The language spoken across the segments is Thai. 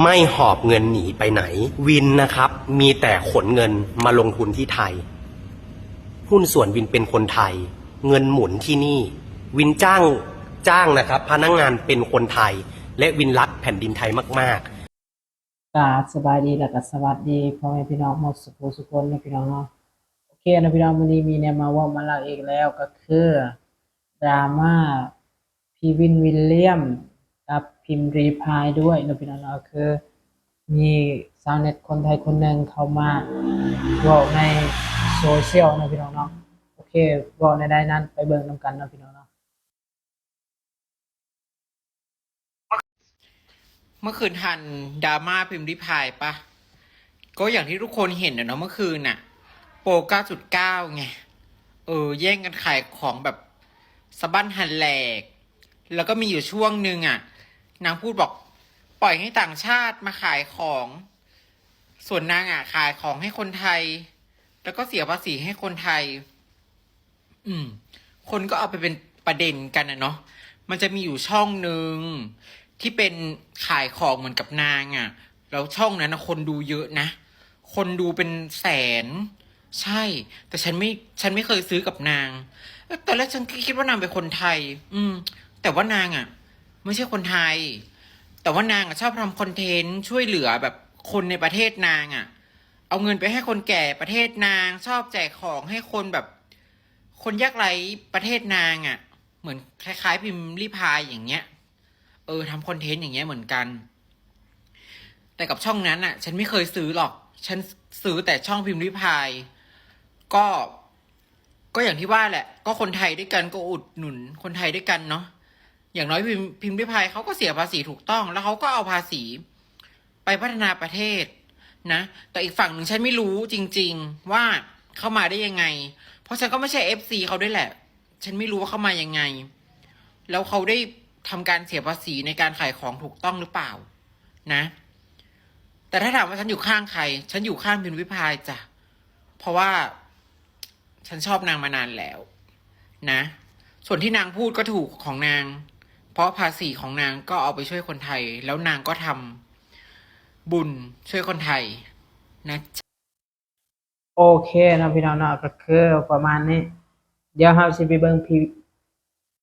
ไม่หอบเงินหนีไปไหน วินนะครับ มีแต่ขนเงินมาลงทุนที่ไทย หุ้นส่วนวินเป็นคนไทย เงินหมุนที่นี่ วินจ้างจ้างนะครับ พนักงงานเป็นคนไทย และวินรักแผ่นดินไทยมาก ๆกราสบายดีแล้วก็สวัสดีพ่อแม่พี่น้องหมดสุขสุขคนนะพี่น้องเนาะโอเคนะพี่น้องวันนี้มีแนวมาว่ามาเล่าอีกแล้วก็คือดราม่าพี่วินวิลเลียม กับพิมพ์รีพายด้วยนะพี่น้องเนาคือ มีชาวเน็ตคนไทยคนหนึ่งเข้ามาบอกในโซเชียลนะพี่น้องเนาะโอเคบอกในได้นั้นไปเบิ่งนำกันนะพี่น้องเนาะเมื่อคืนทันดราม่าพิมพ์ริพายปะก็อย่างที่ทุกคนเห็นนะเนาะเมื่อคืนน่ะ โปร9.9ไงเออ แย่งกันขายของแบบสะบั้นหันแหลก แล้วก็มีอยู่ช่วงหนึ่งอะ นางพูดบอก ปล่อยให้ต่างชาติมาขายของ ส่วนนางอะขายของให้คนไทย แล้วก็เสียภาษีให้คนไทย อืม คนก็เอาไปเป็นประเด็นกันนะเนาะมันจะมีอยู่ช่องหนึ่งที่เป็นขายของเหมือนกับนางอะ่ะ แล้วช่องนั้นนะคนดูเยอะนะ คนดูเป็นแสน ใช่ แต่ฉันไม่ ฉันไม่เคยซื้อกับนางเอ้ยตอนแรกฉันคิดว่านางเป็นคนไทย อืม แต่ว่านางอะ่ะ ไม่ใช่คนไทย แต่ว่านางอะชอบทำคอนเทนต์ช่วยเหลือแบบคนในประเทศนางอะ่ะเอาเงินไปให้คนแก่ประเทศนาง ชอบแจกของให้คนแบบ คนยากไร้ประเทศนางอะ่ะเหมือนคล้ายๆ พิมพ์รีพายอย่างเงี้ย เออทำคอนเทนต์อย่างเงี้ยเหมือนกัน แต่กับช่องนั้นอะฉันไม่เคยซื้อหรอก ฉันซื้อแต่ช่องพิมพ์ริพาย ก็ก็อย่างที่ว่าแหละ ก็คนไทยด้วยกันก็อุดหนุนคนไทยด้วยกันเนาะ อย่างน้อยพิมพิมพ์ริพายเขาก็เสียภาษีถูกต้อง แล้วเขาก็เอาภาษี ไปพัฒนาประเทศนะ แต่อีกฝั่งหนึ่งฉันไม่รู้จริง ๆ ว่าเข้ามาได้ยังไง เพราะฉันก็ไม่ใช่เอฟซีเขาด้วยแหละ ฉันไม่รู้ว่าเข้ามายังไง แล้วเขาได้ทำการเสียภาษีในการขายของถูกต้องหรือเปล่า นะ แต่ถ้าถามว่าฉันอยู่ข้างใคร ฉันอยู่ข้างพิมพ์วิพายจ้ะเพราะว่าฉันชอบนางมานานแล้ว นะ ส่วนที่นางพูดก็ถูกของนาง เพราะภาษีของนางก็เอาไปช่วยคนไทย แล้วนางก็ทำบุญช่วยคนไทยนะโอเคนะพี่น้องเนาะก็คือประมาณนี้ เดี๋ยวเราสิไปเบิ่งพี่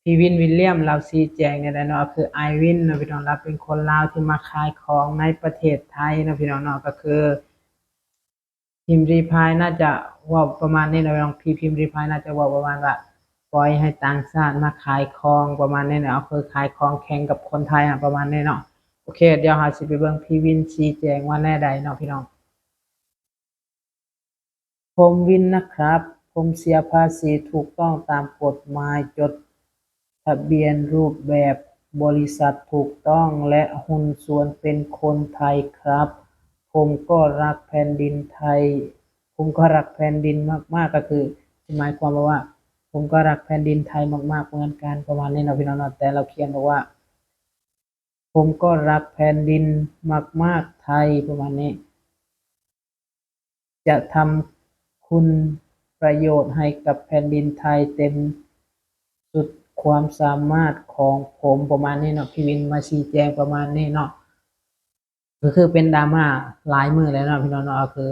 พี่วินวิลเลียมเราชี้แจงในนั้นเนาะคือไอวินนะพี่น้องเราเป็นคนลาวที่มาขายของในประเทศไทยนะพี่น้องเนาะก็คือพิมพ์รีพายน่าจะว่าประมาณนี้นะพี่น้องพี่พิมพ์รีพายน่าจะว่าประมาณว่า ปล่อยให้ต่างชาติมาขายของประมาณนี้เนาะเอาคือขายของแข่งกับคนไทยอะประมาณนี้เนาะโอเค เดี๋ยวเราสิไปเบิ่งพี่วินชี้แจงว่าแน่ใดเนาะพี่น้อง ผมวินนะครับ ผมเสียภาษีถูกต้องตามกฎหมายจดทะเบียนรูปแบบบริษัทถูกต้องและหุ้นส่วนเป็นคนไทยครับ ผมก็รักแผ่นดินไทย ผมก็รักแผ่นดินมากๆก็คือหมายความว่า ผมก็รักแผ่นดินไทยมากๆเหมือนกันประมาณนี้เนาะพี่น้องนะแต่เราเขียนบอกว่า ผมก็รักแผ่นดินมากๆไทยประมาณนี้ จะทำคุณประโยชน์ให้กับแผ่นดินไทยเต็มสุดความสามารถของผมประมาณนี้เนาะพี่วินมาชี้แจงประมาณนี้เนาะก็คือเป็นดราม่าหลายมือแล้วเนาะพี่น้องเนาะคือ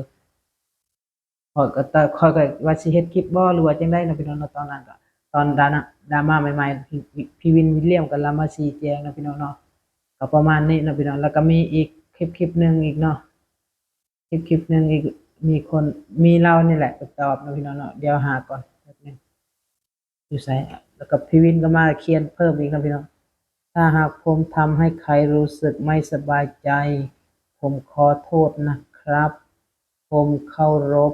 ขอยก็ตะขอยก็ว่าสิเฮ็ดคลิปบ่หรือว่าจังได๋เนาะพี่น้องเนาะตอนนั้นก็ตอนดราม่าดราม่าใหม่ๆพี่พี่วินวิลเลียมก็ลามาชี้แจงเนาะพี่น้องเนาะก็ประมาณนี้เนาะพี่น้องแล้วก็มีอีกคลิปคลิปหนึงอีกเนาะคลิปคลิปหนึ่งอีกมีคนมีเรานี่แหละตอบนะพี่น้องเนาะเดี๋ยวหาก่อนแป๊บนึงอยู่ไสอะแล้วก็พี่วินก็มาเขียนเพิ่มอีกนะพี่น้องถ้าหากผมทำให้ใครรู้สึกไม่สบายใจ ผมขอโทษนะครับ ผมเคารพ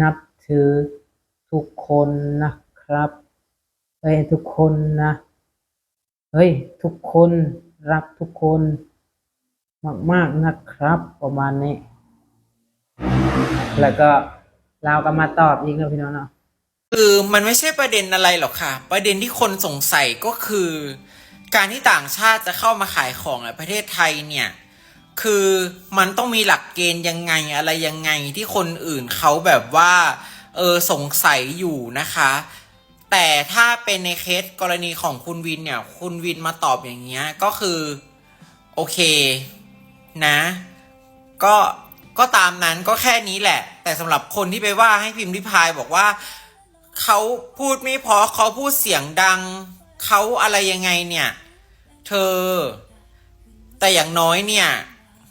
นับถือทุกคนนะครับ เฮ้ยทุกคนนะ เฮ้ยทุกคนรักทุกคน มากๆนะครับ ประมาณนี้ แล้วก็เราก็มาตอบอีกนะพี่น้องเนาะคือมันไม่ใช่ประเด็นอะไรหรอกค่ะ ประเด็นที่คนสงสัยก็คือ การที่ต่างชาติจะเข้ามาขายของในประเทศไทยเนี่ย คือมันต้องมีหลักเกณฑ์ยังไงอะไรยังไงที่คนอื่นเขาแบบว่า เออสงสัยอยู่นะคะ แต่ถ้าเป็นในเคสกรณีของคุณวินเนี่ย คุณวินมาตอบอย่างเงี้ยก็คือ โอเคนะ ก็ก็ตามนั้นก็แค่นี้แหละ แต่สำหรับคนที่ไปว่าให้พิมพ์ริพายบอกว่าเขาพูดไม่พอเขาพูดเสียงดังเขาอะไรยังไงเนี่ย เธอ แต่อย่างน้อยเนี่ย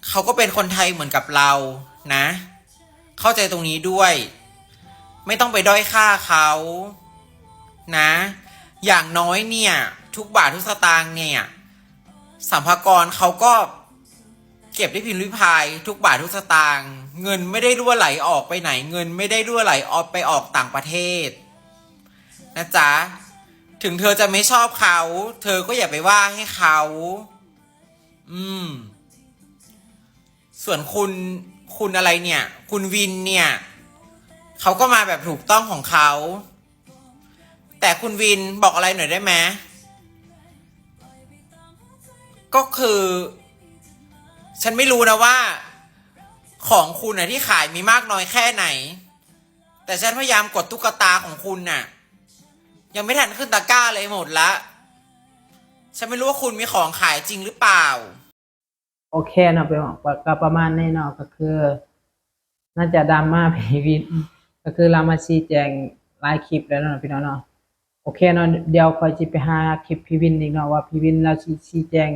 เขาก็เป็นคนไทยเหมือนกับเรานะ เข้าใจตรงนี้ด้วย ไม่ต้องไปด้อยค่าเขานะ อย่างน้อยเนี่ย ทุกบาททุกสตางค์เนี่ยสัมภากรเขาก็เก็บได้พิมพ์ริพายทุกบาททุกสตางค์เงินไม่ได้รั่วไหลออกไปไหน เงินไม่ได้รั่วไหลออกไปออกต่างประเทศ นะจ๊ะ ถึงเธอจะไม่ชอบเขา เธอก็อย่าไปว่าให้เขา อืม ส่วนคุณคุณอะไรเนี่ย คุณวินเนี่ยเขาก็มาแบบถูกต้องของเขา แต่คุณวินบอกอะไรหน่อยได้ไหมก็คือ ฉันไม่รู้นะว่า ของคุณน่ะที่ขายมีมากน้อยแค่ไหน แต่ฉันพยายามกดตุ๊กตาของคุณน่ะ ยังไม่ทันขึ้นตะกร้าเลยหมดละ ฉันไม่รู้ว่าคุณมีของขายจริงหรือเปล่า โอเคเนาะไปบอกก็ประมาณนี้เนาะก็คือ น่าจะดราม่าพีวินก็คือเรามาชี้แจงหลายคลิปแล้วเนาะพี่น้องเนาะโอเคเนาะเดี๋ยวคอยจิไปหาคลิปพีวินอีกเนาะว่าพีวินเราชี้แจง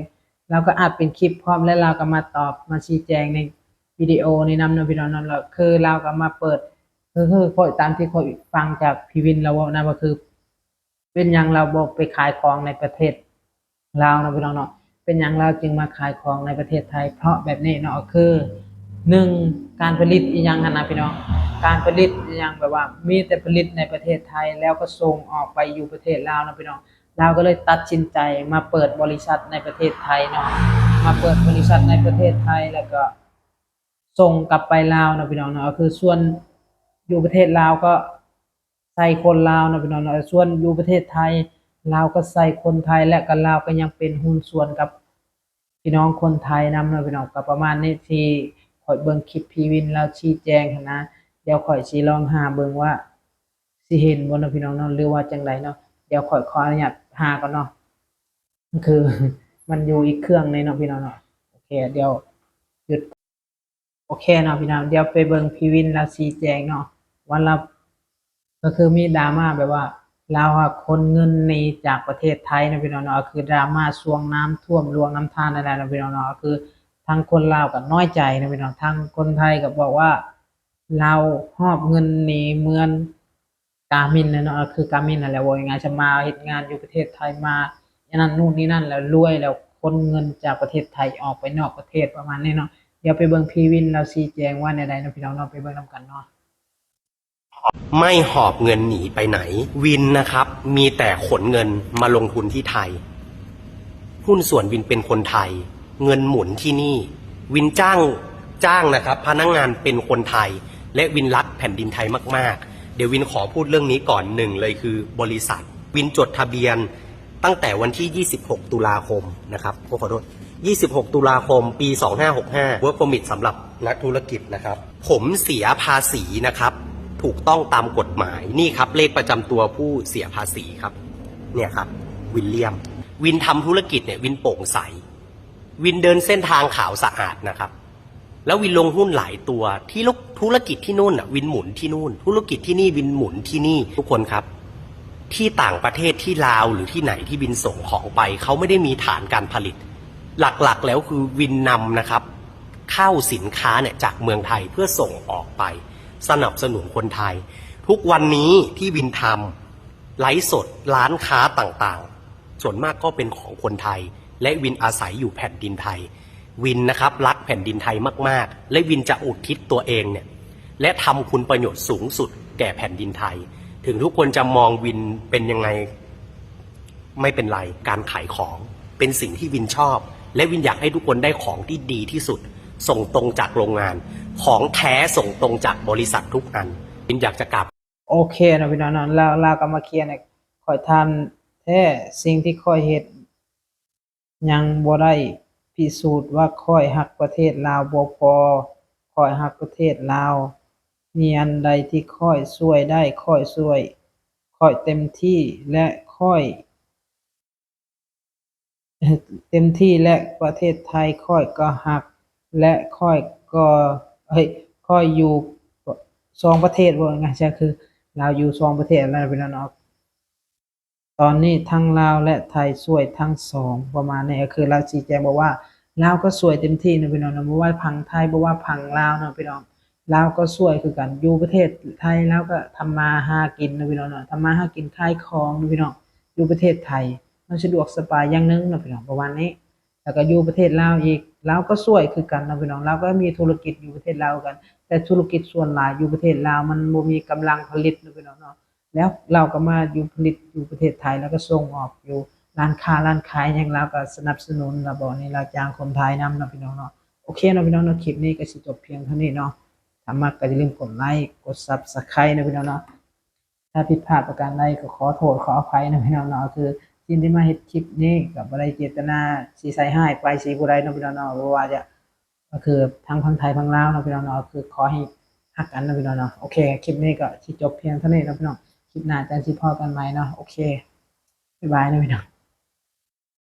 เราก็อัดเป็นคลิปพร้อมแล้วเราก็มาตอบมาชี้แจงในวิดีโอในน้ำเนาะพี่น้องเนาะคือเราก็มาเปิดคือคือคอยตามที่คอยฟังจากพีวินเราว่านะว่าคือ เป็นอย่างเราบอกไปขายของในประเทศลาวเนาะพี่น้องเนาะ เป็นอย่างเราจึงมาขายของในประเทศไทย เพราะแบบนี้เนาะคือหนึ่งการผลิตอีหยังนะพี่น้องการผลิตอีหยังแบบว่า มีแต่ผลิตในประเทศไทยแล้วก็ส่งออกไปอยู่ประเทศลาวนะพี่น้องเราก็เลยตัดสินใจมาเปิดบริษัทในประเทศไทยเนาะมาเปิดบริษัทในประเทศไทยแล้วก็ส่งกลับไปลาวนะพี่น้องเนาะคือส่วนอยู่ประเทศลาวก็ใส่คนลาวนะพี่น้องเนาะส่วนอยู่ประเทศไทย ลาวก็ใส่คนไทยและก็ลาวก็ยังเป็นหุ้นส่วนกับพี่น้องคนไทยนำเนาะพี่น้องก็ประมาณนี้ที่ข่อยเบิ่งคลิปพีวินแล้วชี้แจงนะเดี๋ยวข่อยสิลองหาเบิ่งว่าสิเห็นบนาะพี่น้องเนาะหรือว่าจังไดเนาะเดี๋ยวข่อยขออนุญาตหาก่อนเนาะคือมันอยู่อีกเครื่องในเนาะพี่น้องเนาะโอเค เดี๋ยวหยุดโอเคเนาะพี่น้องเดี๋ยวไปเบิ่งพีวินแล้วชี้แจงเนาะวันละก็คือมีดราม่าแบบว่า ลาวคนเงินหนีจากประเทศไทยนะพี่น้องเนาะคือดราม่าช่วงน้ำท่วมรวงน้ำทานอะไรนะพี่น้องเนาะคือทางคนลาวก็น้อยใจนะพี่น้องทางคนไทยก็บอกว่าเราหอบเงินหนีเมืองกามินนะเนาะคือกามินนั่นแหละว่ายังไงจะมาเฮ็ดงานอยู่ประเทศไทยมาอย่างนั้นนู่นนี่นั่นแล้วรวยแล้วคนเงินจากประเทศไทยออกไปนอกประเทศประมาณนี้เนาะเดี๋ยวไปเบิ่งพีวินเราชี้แจงว่าในใดนะพี่น้องเนาะไปเบิ่งนำกันเนาะ ไม่หอบเงินหนีไปไหน วินนะครับ มีแต่ขนเงินมาลงทุนที่ไทย หุ้นส่วนวินเป็นคนไทย เงินหมุนที่นี่ วินจ้างจ้างนะครับ พนักงงานเป็นคนไทย และวินรักแผ่นดินไทยมาก ๆ เดี๋ยววินขอพูดเรื่องนี้ก่อนหนึ่งเลยคือบริษัท วินจดทะเบียนตั้งแต่วันที่ 26 ตุลาคมนะครับขอโทษ26 ตุลาคม ปี 2565 Work Permit สำหรับนักธุรกิจนะครับ ผมเสียภาษีนะครับ ถูกต้องตามกฎหมายนี่ครับ เลขประจำตัวผู้เสียภาษีครับ เนี่ยครับ วินเลียม วินทำธุรกิจเนี่ยวินโปร่งใส วินเดินเส้นทางขาวสะอาดนะครับ แล้ววินลงหุ้นหลายตัวที่ลูกธุรกิจที่นู่นอะวินหมุนที่นู่น ธุรกิจที่นี่วินหมุนที่นี่ทุกคนครับ ที่ต่างประเทศที่ลาวหรือที่ไหนที่วินส่งของไปเขาไม่ได้มีฐานการผลิต หลักๆแล้วคือวินนำนะครับ เข้าสินค้าเนี่ยจากเมืองไทยเพื่อส่งออกไป สนับสนุนคนไทย ทุกวันนี้ที่วินทำไลฟ์สดร้านค้าต่างๆ ส่วนมากก็เป็นของคนไทย และวินอาศัยอยู่แผ่นดินไทย วินนะครับรักแผ่นดินไทยมากๆ และวินจะอุทิศตัวเองเนี่ยและทำคุณประโยชน์สูงสุดแก่แผ่นดินไทย ถึงทุกคนจะมองวินเป็นยังไง ไม่เป็นไรการขายของเป็นสิ่งที่วินชอบ และวินอยากให้ทุกคนได้ของที่ดีที่สุด ส่งตรงจากโรงงาน ของแท้ส่งตรงจากบริษัททุกอันวินอยากจะกลับ โอเคนะพี่น้องเนาะแล้วเราก็มาเคลียร์เนี่ยคอยทำแท้สิ่งที่คอยเฮ็ดยังบ่ได้พิสูจน์ว่าคอยฮักประเทศลาวบ่พอคอยฮักประเทศลาวมีอันใดที่ค่อยช่วยได้ค่อยช่วย ค่อยเต็มที่และค่อย เต็มที่และประเทศไทยค่อยก็ฮัก และค่อยก็ เฮ้ยค่อยอยู่สองประเทศว่าไงใช่คือลาอยู่สองประเทศแล้วพี่น้องตอนนี้ทั้งลาวและไทยช่วยทั้งสองประมาณนี้คือเราชี้แจงบอกว่าลาวก็ช่วยเต็มที่นะพี่น้องนาะบ่ว่าพังไทยบ่ว่าพังลาวนะพี่น้องลาวก็ช่วยคือกันอยู่ประเทศไทยแล้วก็ทำมาหากินนะพี่น้องนะทำมาหากินขายของนะพี่น้องอยู่ประเทศไทยมันสะดวกสบายอย่างนึงนะพี่น้องประมาณนี้ แล้วก็อยู่ประเทศลาวอีกลาวก็ช่วยคือกันนะพี่น้องลาวก็มีธุรกิจอยู่ประเทศลาวกัน แต่ธุรกิจส่วนหลายอยู่ประเทศลาวมันบ่มีกำลังผลิตนะพี่น้องเนาะแล้วเราก็มาอยู่ผลิตอยู่ประเทศไทยแล้วก็ส่งออกอยู่ร้านค้าร้านขายหยังลาวก็สนับสนุนเราบอกนี่เราจ้างคนไทยนำนะพี่น้องเนาะโอเคนะพี่น้องเนาะคลิปนี้ก็สิจบเพียงเท่านี้เนาะถ้ามักก็อย่าลืมกดไลค์กด Subscribe นะพี่น้องเนาะถ้าผิดพลาดประการใดก็ขอโทษขออภัยนะพี่น้องเนาะคือ ทีมที่มาเห็ดคลิปนี้กับบ่ไรเจตนาสีใสให้ไปสิผู้ใดเนาะพี่น้องเนาะเพราะว่าจะก็คือทั้งพังไทยพังลาวนาะพี่น้องเนาะคือขอให้ฮักกันนะพี่น้องเนาะโอเคคลิปนี้ก็ที่จบเพียงเท่านี้นะพี่น้องคลิปหน้าจะสิพอกันไหมเนาะโอเคบ๊ายบายนพี่น้อง